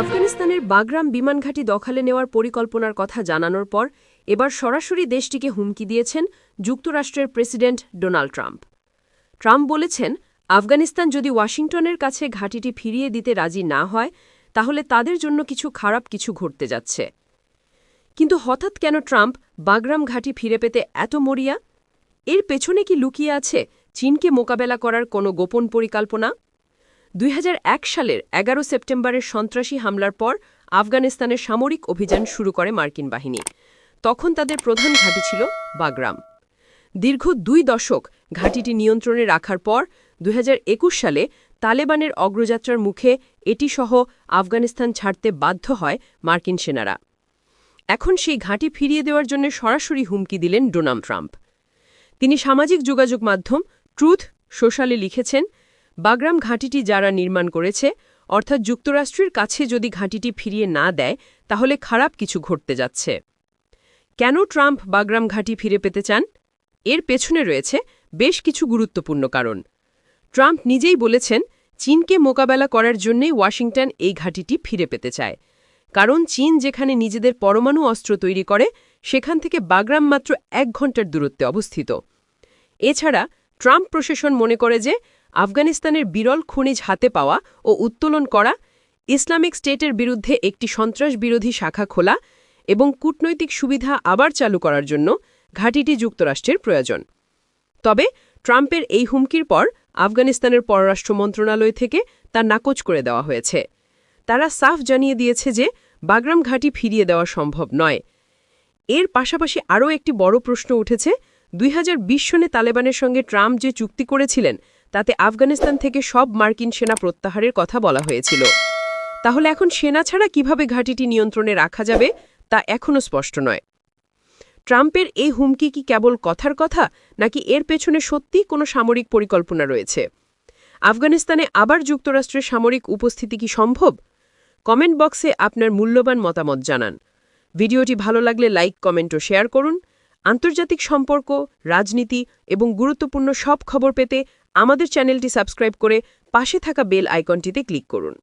আফগানিস্তানের বাগরাম বিমানঘাঁটি দখলে নেওয়ার পরিকল্পনার কথা জানানোর পর এবার সরাসরি দেশটিকে হুমকি দিয়েছেন যুক্তরাষ্ট্রের প্রেসিডেন্ট ডোনাল্ড ট্রাম্প। ট্রাম্প বলেছেন, আফগানিস্তান যদি ওয়াশিংটনের কাছে ঘাঁটিটি ফিরিয়ে দিতে রাজি না হয়, তাহলে তাদের জন্য কিছু খারাপ কিছু ঘটতে যাচ্ছে। কিন্তু হঠাৎ কেন ট্রাম্প বাগরাম ঘাঁটি ফিরে পেতে এত মরিয়া? এর পেছনে কি লুকিয়ে আছে চীনকে মোকাবেলা করার কোনো গোপন পরিকল্পনা? দুই হাজার এক সালের এগারো সেপ্টেম্বরের সন্ত্রাসী হামলার পর আফগানিস্তানের সামরিক অভিযান শুরু করে মার্কিন বাহিনী। তখন তাদের প্রধান ঘাঁটি ছিল বাগরাম। দীর্ঘ দুই দশক ঘাঁটিটি নিয়ন্ত্রণে রাখার পর দুই হাজার একুশ সালে তালেবানের অগ্রযাত্রার মুখে এটি সহ আফগানিস্তান ছাড়তে বাধ্য হয় মার্কিন সেনারা। এখন সেই ঘাঁটি ফিরিয়ে দেওয়ার জন্য সরাসরি হুমকি দিলেন ডোনাল্ড ট্রাম্প। তিনি সামাজিক যোগাযোগ মাধ্যম ট্রুথ সোশ্যালে লিখেছেন বাগরাম ঘাঁটিটি যারা নির্মাণ করেছে, অর্থাৎ যুক্তরাষ্ট্রের কাছে যদি ঘাঁটিটি ফিরিয়ে না দেয়, তাহলে খারাপ কিছু ঘটতে যাচ্ছে। কেন ট্রাম্প বাগরাম ঘাঁটি ফিরে পেতে চান? এর পেছনে রয়েছে বেশ কিছু গুরুত্বপূর্ণ কারণ। ট্রাম্প নিজেই বলেছেন, চীনকে মোকাবেলা করার জন্যই ওয়াশিংটন এই ঘাঁটিটি ফিরে পেতে চায়। কারণ চীন যেখানে নিজেদের পরমাণু অস্ত্র তৈরি করে, সেখান থেকে বাগরাম মাত্র এক ঘণ্টার দূরত্বে অবস্থিত। এছাড়া, ট্রাম্প প্রশাসন মনে করে যে আফগানিস্তানের বিরল খনিজ হাতে পাওয়া ও উত্তোলন করা, ইসলামিক স্টেটের বিরুদ্ধে একটি সন্ত্রাস বিরোধী শাখা খোলা এবং কূটনৈতিক সুবিধা আবার চালু করার জন্য ঘাঁটিটি যুক্তরাষ্ট্রের প্রয়োজন। তবে ট্রাম্পের এই হুমকির পর আফগানিস্তানের পররাষ্ট্র মন্ত্রণালয় থেকে তা নাকচ করে দেওয়া হয়েছে। তারা সাফ জানিয়ে দিয়েছে যে বাগরাম ঘাঁটি ফিরিয়ে দেওয়া সম্ভব নয়। এর পাশাপাশি আরও একটি বড় প্রশ্ন উঠেছে, দুই হাজার বিশ সনে তালেবানের সঙ্গে ট্রাম্প যে চুক্তি করেছিলেন তাতে আফগানিস্তান থেকে সব মার্কিন সেনা প্রত্যাহারের কথা বলা হয়েছিল। তাহলে এখন সেনা ছাড়া কীভাবে ঘাঁটিটি নিয়ন্ত্রণে রাখা যাবে, তা এখনও স্পষ্ট নয়। ট্রাম্পের এই হুমকি কি কেবল কথার কথা, নাকি এর পেছনে সত্যিই কোনো সামরিক পরিকল্পনা রয়েছে? আফগানিস্তানে আবার যুক্তরাষ্ট্রের সামরিক উপস্থিতি কি সম্ভব? কমেন্ট বক্সে আপনার মূল্যবান মতামত জানান। ভিডিওটি ভালো লাগলে লাইক, কমেন্ট ও শেয়ার করুন। আন্তর্জাতিক সম্পর্ক, রাজনীতি এবং গুরুত্বপূর্ণ সব খবর পেতে আমাদের চ্যানেলটি সাবস্ক্রাইব করে পাশে থাকা বেল আইকনটিতে ক্লিক করুন।